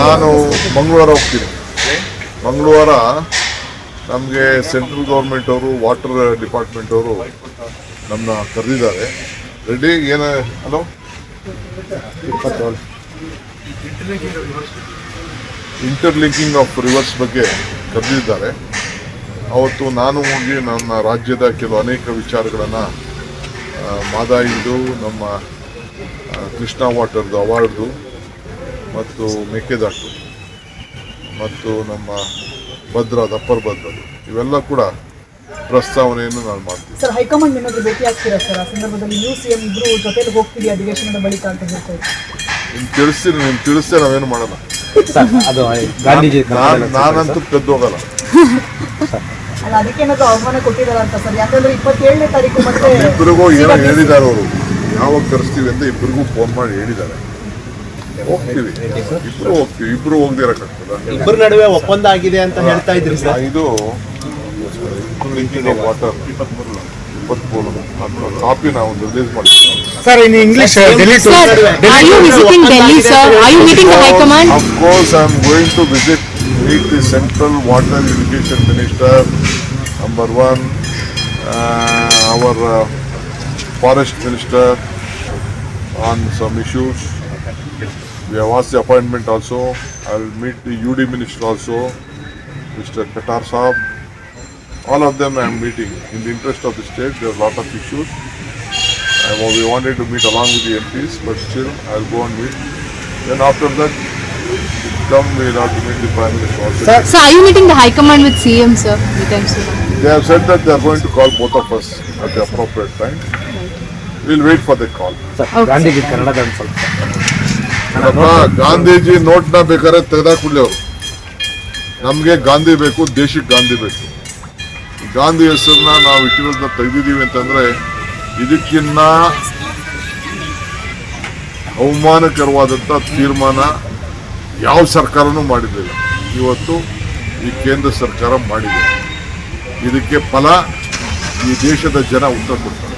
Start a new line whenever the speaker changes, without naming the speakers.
ನಾನು ಮಂಗಳವಾರ ಹೋಗ್ತೀನಿ. ಮಂಗಳವಾರ ನಮಗೆ ಸೆಂಟ್ರಲ್ ಗೌರ್ಮೆಂಟ್ ಅವರು ವಾಟರ್ ಡಿಪಾರ್ಟ್ಮೆಂಟ್ ಅವರು ನಮ್ಮನ್ನ ಕರೆದಿದ್ದಾರೆ. ರೆಡಿ ಏನ ಹಲೋ? ಇಂಟರ್ಲಿಂಕಿಂಗ್ ಆಫ್ ರಿವರ್ಸ್ ಬಗ್ಗೆ ಕರೆದಿದ್ದಾರೆ. ಅವತ್ತು ನಾನು ಹೋಗಿ ನನ್ನ ರಾಜ್ಯದ ಕೆಲವು ಅನೇಕ ವಿಚಾರಗಳನ್ನು ಮಾದಾಯಿದು ನಮ್ಮ ಕೃಷ್ಣ ವಾಟರ್ದು ಅವಾರ್ಡ್ದು ಮತ್ತು ಮೇಕೆದಾಟು ಮತ್ತು ನಮ್ಮ ಭದ್ರ ಅಪ್ಪರ್ ಭದ್ರದು ಇವೆಲ್ಲ ಕೂಡ ಪ್ರಸ್ತಾವನೆಯನ್ನು ನಾನು ಮಾಡ್ತೀನಿ.
ಸರ್ ಹೈಕಮಾಂಡ್ ಏನಾದರೂ ಭೇಟಿ ಆಗ್ತೀರಾ ಸರ್? ಆ ಸಂದರ್ಭದಲ್ಲಿ ನೀವು ಸಿಎಂ ಇಬ್ಬರು ಜೊತೆಯಲ್ಲಿ ಹೋಗ್ತೀರಿ ಅಧಿವೇಶನದ ಬಳಿಕ ಅಂತ ಹೇಳ್ತಾ ಇದ್ರು.
ನಿಮ್ಗೆ ತಿಳಿಸ್ತೀನಿ ನಿಮ್ಗೆ ತಿಳಿಸ್ತೇ ನಾವೇನು ಮಾಡೋಣ
ಸರ್ ಅದು ಗಾಂಧೀಜಿ
ನಾನು ನಾನಂತೂ ಕದ್ದು ಹೋಗಲ್ಲ.
ಅಲ್ಲ ಅದಕ್ಕೆ ಏನಾದ್ರು ಆಹ್ವಾನ ಕೊಟ್ಟಿದಾರ ಅಂತ ಸರ್? ಯಾಕಂದ್ರೆ ಇಪ್ಪತ್ತೇಳನೇ ತಾರೀಕು ಮತ್ತೆ
ಇಬ್ಬರಿಗೂ ಏನೋ ಹೇಳಿದ್ದಾರೆ ಅವರು. ಯಾವಾಗ ಕರೆಸ್ತೀವಿ ಅಂತ ಇಬ್ಬರಿಗೂ ಫೋನ್ ಮಾಡಿ ಹೇಳಿದ್ದಾರೆ. ಹೋಗ್ತೀವಿ. ಇಬ್ರು ಹೋಗ್ತೀವಿ. ಇಬ್ರು ಹೋಗ್ದಿರಕ್ಕಾಗ್ತದ
ಇಬ್ಬರ ನಡುವೆ ಒಪ್ಪಂದ ಆಗಿದೆ ಅಂತ ಹೇಳ್ತಾ ಇದ್ರಿ ಸರ್.
ಇದು ಆಫ್ ವಾಟರ್ ಇಪ್ಪತ್ಮೂರು. ಕಾಪಿ ನಾವು ರಿಲೀಸ್ ಮಾಡಿದ್ವಿ
sir in English Delhi
you sir? Are you meeting the High Command?
Of course, I am going to visit, meet the central water irrigation minister, number one, uh, our uh, forest minister on some issues. We have asked the appointment also. I will meet the UD minister also, Mr. Qatar. All of them I am meeting. In the interest of the state, there are a lot of issues. Uh, we wanted to meet along with the MPs, but still I will go and meet. Then after that, come without will have to meet the Prime Minister.
So are you meeting the High Command with CM, sir? Anytime soon?
They have said that they are going to call both of us at the appropriate time. We'll wait for the call.
Gandhiji ಕನ್ನಡದ ಒಂದು ಸ್ವಲ್ಪ
ಅಪ್ಪ, ಗಾಂಧೀಜಿ ನೋಟ್ನ ಬೇಕಾದ್ರೆ ತೆಗೆದಾಕ್ಬಿಡ್ಲಿ ಅವರು ನಮಗೆ ಗಾಂಧಿ ಬೇಕು ದೇಶಕ್ಕೆ ಗಾಂಧಿ ಬೇಕು ಗಾಂಧಿ ಹೆಸರನ್ನ ನಾವು ಇಟ್ಟಿರೋದನ್ನ ತೆಗೆದಿದ್ದೀವಿ ಅಂತಂದ್ರೆ ಇದಕ್ಕಿನ್ನ ಅವಮಾನಕರವಾದಂಥ ತೀರ್ಮಾನ ಯಾವ ಸರ್ಕಾರನೂ ಮಾಡಿರಲಿಲ್ಲ. ಇವತ್ತು ಈ ಕೇಂದ್ರ ಸರ್ಕಾರ ಮಾಡಿದೆ. ಇದಕ್ಕೆ ಫಲ ಈ ದೇಶದ ಜನ ಉತ್ತರ ಕೊಡ್ತಾರೆ.